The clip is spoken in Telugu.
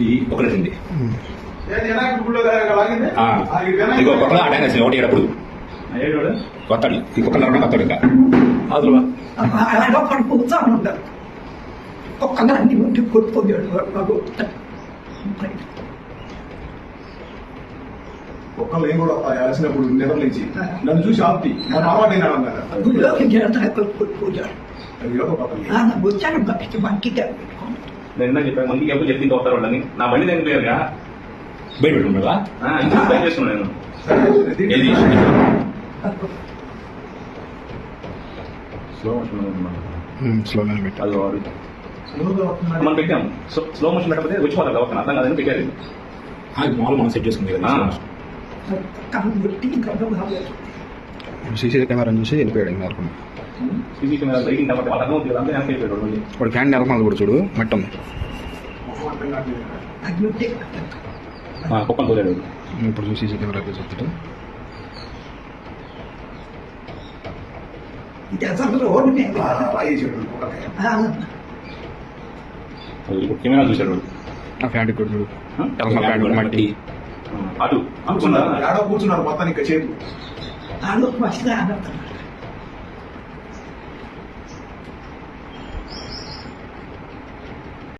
ఈ ఈ వినాయకుడి ఇగో కొత్తగా ఆ టైం వచ్చింది ఒకటి ఏడప్పుడు. ఏడు కొత్తడు ఈ కుక్కలు కొత్తడు ఇంకా. అదువా అలా పడిపోతా ఉంటారు ఒక్కగా అన్ని ఉండి కోల్పోయాడు బాబు ఒక్కళ్ళు ఏం కూడా వేసినప్పుడు నిద్ర నుంచి నన్ను చూసి ఆపి మన అలవాటు అయినాడు అన్నారు గుడిలోకి చేరతా కోల్పోయాడు అది ఏదో పక్కన. వచ్చాను బట్టి మనకి పెట్టుకోండి నేను ఇందాక చెప్పాను మందికి ఎప్పుడు ఇంకా వస్తారు వాళ్ళని. నా బండి దగ్గర పోయారుగా బయట పెట్టుకుంటావా ఆ, ఇంకా బయట చేసుకున్నాను నేను. సరే ఏది స్లో మోషన్ స్లోగానే పెట్టా. అది వాడు. స్లోగా వస్తున్నాడు. మనం పెట్టాము సో స్లో మోషన్ పెట్టకపోతే వచ్చిపోతారు కదా అర్థం కాదని పెట్టారు. అది మామూలు మనం సెట్ చేసుకుంది కదా సీసీ కెమెరాని చూసి వెళ్ళిపోయాడు ఇంకా సీసీ కెమెరా లైటింగ్ కాబట్టి వాళ్ళకి అర్థం అవుతుంది కదా అంతే వెనక్కి వెళ్ళిపోయాడు మళ్ళీ వాడు ఫ్యాన్ నెలకొంది కూడా చూడు మట్టి. కుక్కను తోలేడు ఇప్పుడు చూసి సీసీ కెమెరా చూస్తాడు. కెమెరా చూశాడు. ఆ ఫ్యాన్ కూడా చూడు. ఫ్యాన్ మట్టి. అటు. కూర్చున్నారు. కూర్చున్నారు. మొత్తానికి చేతులు.